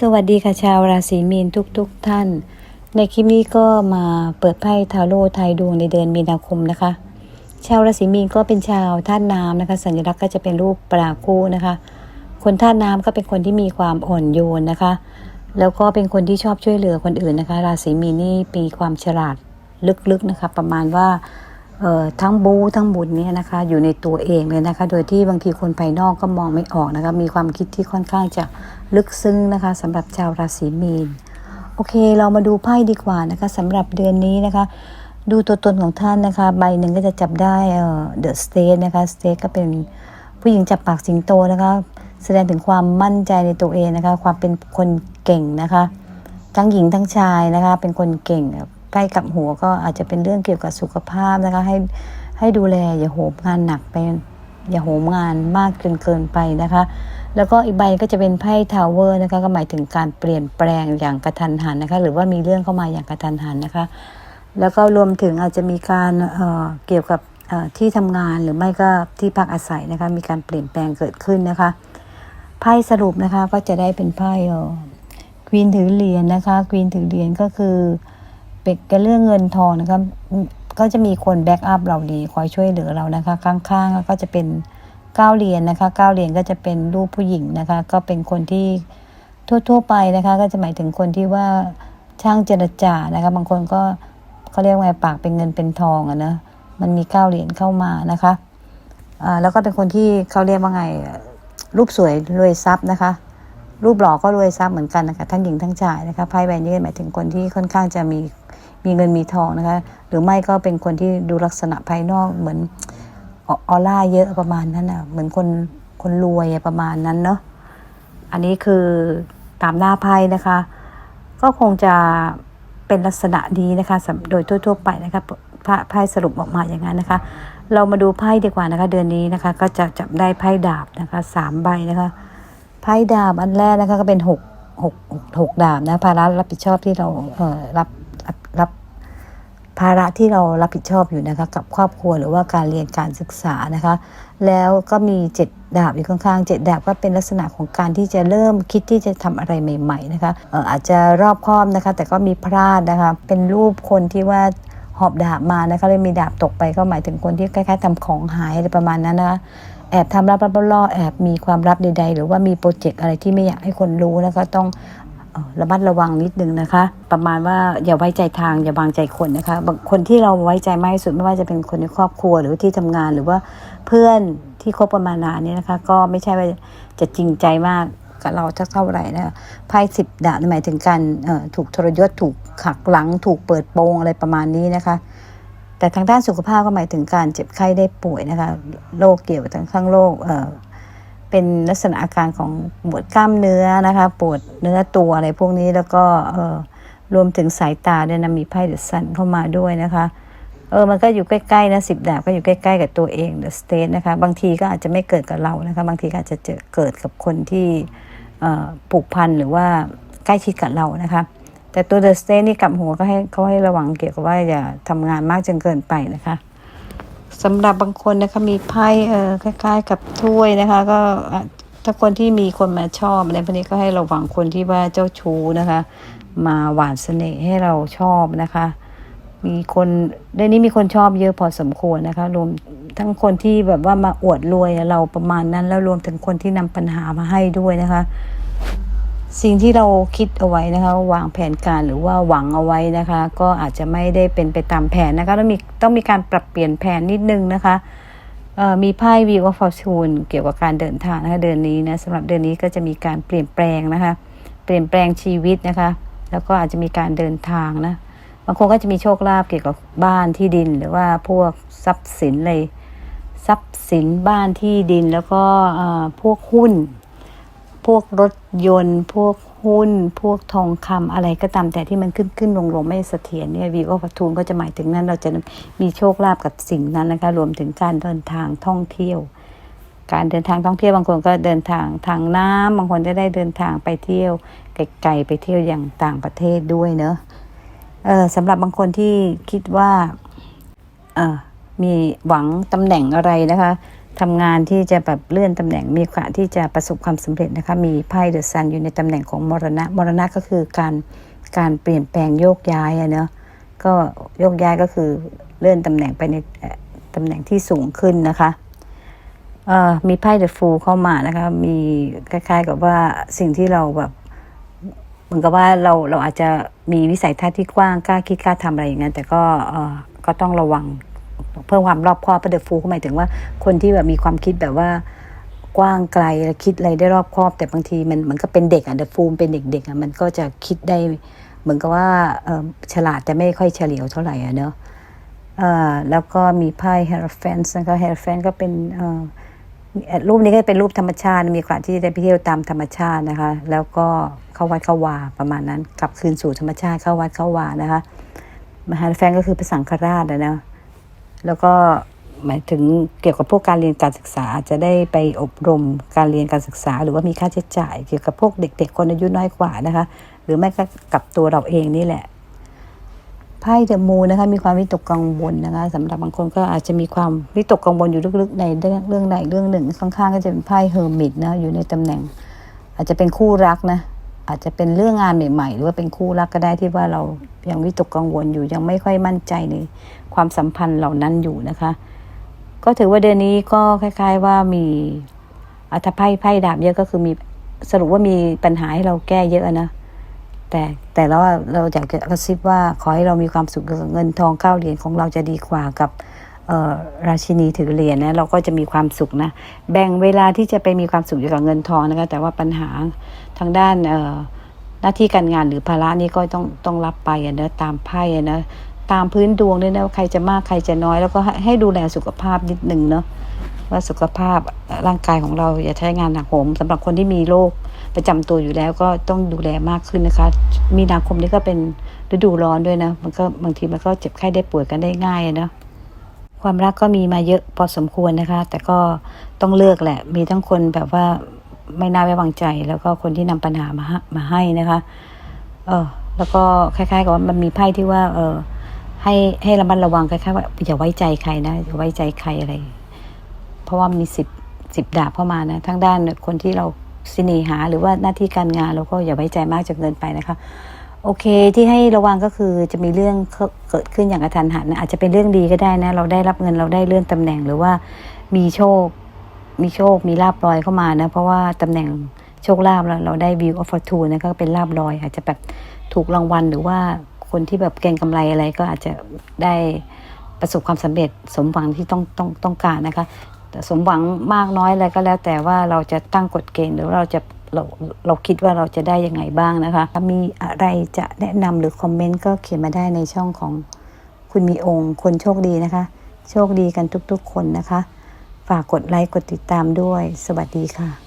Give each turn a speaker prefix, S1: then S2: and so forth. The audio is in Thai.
S1: สวัสดีค่ะชาวราศีมีนทุกๆทท่าน ในคลิปนี้ก็มาเปิดไพ่ทาโร่ไทยดวงในเดือนมีนาคมนะคะ ชาวราศีมีนก็เป็นชาวธาตุน้ำนะคะ สัญลักษณ์ก็จะเป็นรูปปลาคู่นะคะ คนธาตุน้ำก็เป็นคนที่มีความอ่อนโยนนะคะ แล้วก็เป็นคนที่ชอบช่วยเหลือคนอื่นนะคะ ราศีมีนนี่มีความฉลาดลึกๆนะคะ ประมาณว่า ทั้งบูทั้งบุญเนี่ยนะคะอยู่ในตัวเองเลยนะคะ โดยที่บางทีคนภายนอกก็มองไม่ออกนะคะมีความคิดที่ค่อนข้างจะลึกซึ้งนะคะสำหรับชาวราศีมีน โอเคเรามาดูไพ่ดีกว่านะคะสำหรับเดือนนี้นะคะ ดูตัวตนของท่านนะคะใบหนึ่งก็จะจับได้เอ่อ The State นะคะ State ก็เป็นผู้หญิงจับปากสิงโตนะคะแสดงถึงความมั่นใจในตัวเองนะคะ ความเป็นคนเก่งนะคะ ทั้งหญิงทั้งชายนะคะ เป็นคนเก่ง ใกล้กับหัวก็อาจจะเป็นเรื่องเกี่ยวกับสุขภาพนะคะให้ให้ดูแลอย่าโหมงานหนักไปอย่าโหมงานมากจนเกินไปนะคะ แล้วก็อีกใบก็จะเป็นไพ่ทาวเวอร์นะคะก็หมายถึงการเปลี่ยนแปลงอย่างกระทันหันนะคะ หรือว่ามีเรื่องเข้ามาอย่างกระทันหันนะคะ แล้วก็รวมถึงอาจจะมีการเอ่อเกี่ยวกับที่ทำงานหรือไม่ก็ที่พักอาศัยนะคะ มีการเปลี่ยนแปลงเกิดขึ้นนะคะไพ่สรุปนะคะก็จะได้เป็นไพ่ควีนถือเหรียญนะคะควีนถือเหรียญก็คือ เป็นกันเรื่องเงินทองนะคะก็จะมีคนแบ็กอัพเราดีคอยช่วยเหลือเรานะคะ ข้างๆก็จะเป็นเก้าเหรียญนะคะเก้าเหรียญก็จะเป็นรูปผู้หญิงนะคะ ก็เป็นคนที่ทั่ว ๆ ไปนะคะ ก็จะหมายถึงคนที่ว่าช่างเจรจานะคะ บางคนก็เขาเรียกว่าไงปากเป็นเงินเป็นทองอะนะมันมีเก้าเหรียญเข้ามานะคะอ่าแล้วก็เป็นคนที่เขาเรียกว่าไงรูปสวยรวยทรัพย์นะคะ รูปหล่อก็รวยทรัพย์เหมือนกันนะคะทั้งหญิงทั้งชายนะคะไพ่ใบนี้หมายถึงคนที่ค่อนข้างจะมี มีเงินมีทองนะคะ หรือไม่ก็เป็นคนที่ดูลักษณะภายนอกเหมือนออร่าเยอะประมาณนั้นอะ เหมือนคนคนรวยประมาณนั้นเนาะ อันนี้คือตามหน้าไพ่นะคะ ก็คงจะเป็นลักษณะดีนะคะโดยทั่ว ๆ ไปนะคะไพ่ไพ่สรุปออกมาอย่างนั้นนะคะ เรามาดูไพ่ดีกว่านะคะ เดือนนี้นะคะ ก็จะจับได้ไพ่ดาบนะคะสามใบนะคะไพ่ดาบอันแรกนะคะก็เป็นหกหกหกหกดาบนะภาระรับผิดชอบที่เราเรับ รับภาระที่เรารับผิดชอบอยู่นะคะกับครอบครัวหรือว่าการเรียนการศึกษานะคะ แล้วก็มีเจ็ดดาบอยู่ข้างๆเจ็ดดาบก็เป็นลักษณะของการที่จะเริ่มคิดที่จะทำอะไรใหม่ ๆ นะคะอาจจะรอบคอบนะคะ แต่ก็มีพลาดนะคะ เป็นรูปคนที่ว่าหอบดาบมานะคะเลยมีดาบตกไปก็หมายถึงคนที่คล้ายๆทำของหายอะไรประมาณนั้นนะคะแอบทำลับๆล่อๆแอบมีความลับใดๆ หรือว่ามีโปรเจกต์อะไรที่ไม่อยากให้คนรู้นะคะต้อง ระมัดระวังนิดนึงนะคะ ประมาณว่าอย่าไว้ใจทางอย่าวางใจคนนะคะบางคนที่เราไว้ใจมากที่สุดไม่ว่าจะเป็นคนในครอบครัวหรือที่ทำงานหรือว่าเพื่อนที่คบกันมานานนี่นะคะ ก็ไม่ใช่ว่าจะจริงใจมากกับเราจะเท่าไหร่นะคะไพ่สิบดาบหมายถึงการถูกทรยศถูกขักหลัง ถูกเปิดโปงอะไรประมาณนี้นะคะแต่ทางด้านสุขภาพก็หมายถึงการเจ็บไข้ได้ป่วยนะคะ โรคเกี่ยวกับทางข้างโรค เป็นลักษณะอาการของปวดกล้ามเนื้อนะคะปวดเนื้อตัวอะไรพวกนี้แล้วก็เออรวมถึงสายตาด้วยนะมีไพ่เดอะซันเข้ามาด้วยนะคะเออมันก็อยู่ใกล้ๆนะสิบดาบก็อยู่ใกล้ๆกับตัวเองเดอะสเตทนะคะบางทีก็อาจจะไม่เกิดกับเรานะคะบางทีก็อาจจะเจอเกิดกับคนที่เอ่อผูกพันหรือว่าใกล้ชิดกับเรานะคะแต่ตัวเดอะสเต e นี่กับหัวก็ให้เขาให้ระวังเกี่ยวกับว่าอย่าทำงานมากจนเกินไปนะคะ สำหรับบางคนนะคะมีไพ่เออคล้ายๆ กับถ้วยนะคะ ก็ถ้าคนที่มีคนมาชอบอะไรพวกนี้ก็ให้ระวังคนที่ว่าเจ้าชู้นะคะ มาหวานเสน่ห์ให้เราชอบนะคะ มีคนเดี๋ยวนี้มีคนชอบเยอะพอสมควรนะคะ รวมทั้งคนที่แบบว่ามาอวดรวยเราประมาณนั้น แล้วรวมถึงคนที่นำปัญหามาให้ด้วยนะคะ สิ่งที่เราคิดเอาไว้นะคะ วางแผนการหรือว่าหวังเอาไว้นะคะ ก็อาจจะไม่ได้เป็นไปตามแผนนะคะต้องมีต้องมีการปรับเปลี่ยนแผนนิดนึงนะคะมีไพ่วีว่าฟอร์ชูนเกี่ยวกับการเดินทางนะคะเดือนนี้นะสำหรับเดือนนี้ก็จะมีการเปลี่ยนแปลงนะคะ เปลี่ยนแปลงชีวิตนะคะ แล้วก็อาจจะมีการเดินทางนะบางคนก็จะมีโชคลาภเกี่ยวกับบ้านที่ดิน หรือว่าพวกทรัพย์สินเลยทรัพย์สินบ้านที่ดินแล้วก็พวกหุ้น พวกรถยนต์ พวกหุ้น พวกทองคำอะไรก็ตามแต่ที่มันขึ้นขึ้นลงลงไม่เสถียรเนี่ยวีโอฟัทูนก็จะหมายถึงนั้น เราจะมีโชคลาภกับสิ่งนั้นนะคะรวมถึงการเดินทางท่องเที่ยว การเดินทางท่องเที่ยวบางคนก็เดินทางทางน้ำบางคนจะได้เดินทางไปเที่ยวไกลๆไปเที่ยวอย่างต่างประเทศด้วยเนอะเออสำหรับบางคนที่คิดว่าเออมีหวังตำแหน่งอะไรนะคะ ทำงานที่จะแบบเลื่อนตำแหน่งมีโอกาสที่จะประสบความสำเร็จนะคะมีไพ่เดอะซันอยู่ในตำแหน่งของมรณะ มรณะก็คือการการเปลี่ยนแปลงโยกย้ายอะเนาะก็โยกย้ายก็คือเลื่อนตำแหน่งไปในตำแหน่งที่สูงขึ้นนะคะเอ่อมีไพ่เดอะฟูเข้ามานะคะมีคล้ายๆกับว่าสิ่งที่เราแบบเหมือนกับว่าเราเราอาจจะมีวิสัยทัศน์ที่กว้างกล้าคิดกล้าทำอะไรอย่างนั้นแต่ก็เออก็ต้องระวัง เพิ่มความรอบคอบประเดฟูหมายถึงว่าคนที่แบบมีความคิดแบบว่ากว้างไกลและคิดอะไรได้รอบครอบ แต่บางทีมันมันก็เป็นเด็กอะเดฟูมเป็นเด็กๆอะมันก็จะคิดได้เหมือนกับว่าฉลาดแต่ไม่ค่อยเฉลียวเท่าไหร่อะเนาะแล้วก็มีไพ่เฮร p ฟนส์นะคะเฮร p ฟนก็เป็นรูปนี้ก็เป็นรูปธรรมชาติมีโอกาสที่จะได้ไปเที่ยวตามธรรมชาตินะคะ แล้วก็เข้าวัดเข้าวาประมาณนั้น กลับคืนสู่ธรรมชาติเข้าวัดเข้าวานะคะมหาแฟนก็คือพระสังฆราชอะนะ แล้วก็หมายถึงเกี่ยวกับพวกการเรียนการศึกษาอาจจะได้ไปอบรมการเรียนการศึกษา หรือว่ามีค่าใช้จ่าย เกี่ยวกับพวกเด็ก ๆ คนอายุน้อยกว่านะคะ หรือไม่ก็กับตัวเราเองนี่แหละไพ่เดอะมูนะคะมีความวิตกกังวลนะคะสำหรับบางคนก็อาจจะมีความวิตกกังวลอยู่ลึกๆในเรื่องเรื่องใดเรื่องหนึ่ง ข้างๆก็จะเป็นไพ่เฮอร์มิตนะอยู่ในตำแหน่ง อาจจะเป็นคู่รักนะ อาจจะเป็นเรื่องงานใหม่ ๆ หรือว่าเป็นคู่รักก็ได้ที่ว่าเรายังวิตกกังวลอยู่ยังไม่ค่อยมั่นใจในความสัมพันธ์เหล่านั้นอยู่นะคะ ก็ถือว่าเดือนนี้ก็คล้าย ๆ ว่ามีอัฐไพ่ไพ่ดาบเยอะก็คือมีสรุปว่ามีปัญหาให้เราแก้เยอะนะแต่แต่เราเราอยากจะกระซิบว่าขอให้เรามีความสุขกับเงินทองเก้าเหรียญของเราจะดีกว่ากับ ราชินีถือเหรียญนะเราก็จะมีความสุขนะ แบ่งเวลาที่จะไปมีความสุขอยู่กับเงินทองนะคะแต่ว่าปัญหาทางด้านหน้าที่การงานหรือภาระนี่ก็ต้องต้องรับไปนะตามไพ่อะนะตามพื้นดวงด้วยนะว่าใครจะมากใครจะน้อย แล้วก็ให้ดูแลสุขภาพนิดนึงเนาะว่าสุขภาพร่างกายของเราอย่าใช้งานหนักโหมสำหรับคนที่มีโรคประจำตัวอยู่แล้วก็ต้องดูแลมากขึ้นนะคะ มีนาคมนี้ก็เป็นฤดูร้อนด้วยนะ มันก็บางทีมันก็เจ็บไข้ได้ป่วยกันได้ง่ายเนาะ ความรักก็มีมาเยอะพอสมควรนะคะ แต่ก็ต้องเลือกแหละ มีทั้งคนแบบว่าไม่น่าไว้วางใจ แล้วก็คนที่นำปัญหามาให้มาให้นะคะ เออ แล้วก็คล้ายๆกับว่ามันมีไพ่ที่ว่า เออ ให้ให้ระมัดระวังคล้ายๆว่าอย่าไว้ใจใครนะอย่าไว้ใจใครอะไร เพราะว่ามีสิบสิบดาบเข้ามานะทั้งด้านคนที่เราสิเนหาหรือว่าหน้าที่การงานเราก็อย่าไว้ใจมากจนเกินไปนะคะ โอเคที่ให้ระวังก็คือจะมีเรื่องเกิดขึ้นอย่างกระทันหันนะอาจจะเป็นเรื่องดีก็ได้นะ เราได้รับเงินเราได้เลื่อนตำแหน่งหรือว่ามีโชค มีโชค มีลาบลอยเข้ามานะ เพราะว่าตำแหน่งโชคลาภเราเราได้ view of fortune นะก็เป็นลาบลอย อาจจะแบบถูกรางวัลหรือว่าคนที่แบบเก่งกำไรอะไรก็อาจจะได้ประสบความสำเร็จสมหวังที่ต้องต้องต้องการนะคะแต่สมหวังมากน้อยอะไรก็แล้วแต่ว่าเราจะตั้งกฎเกณฑ์หรือเราจะ เราเราคิดว่าเราจะได้ยังไงบ้างนะคะถ้ามีอะไรจะแนะนำหรือคอมเมนต์ก็เขียนมาได้ในช่องของคุณมีองค์ คนโชคดีนะคะ โชคดีกันทุกๆคนนะคะ ฝากกดไลค์กดติดตามด้วย สวัสดีค่ะ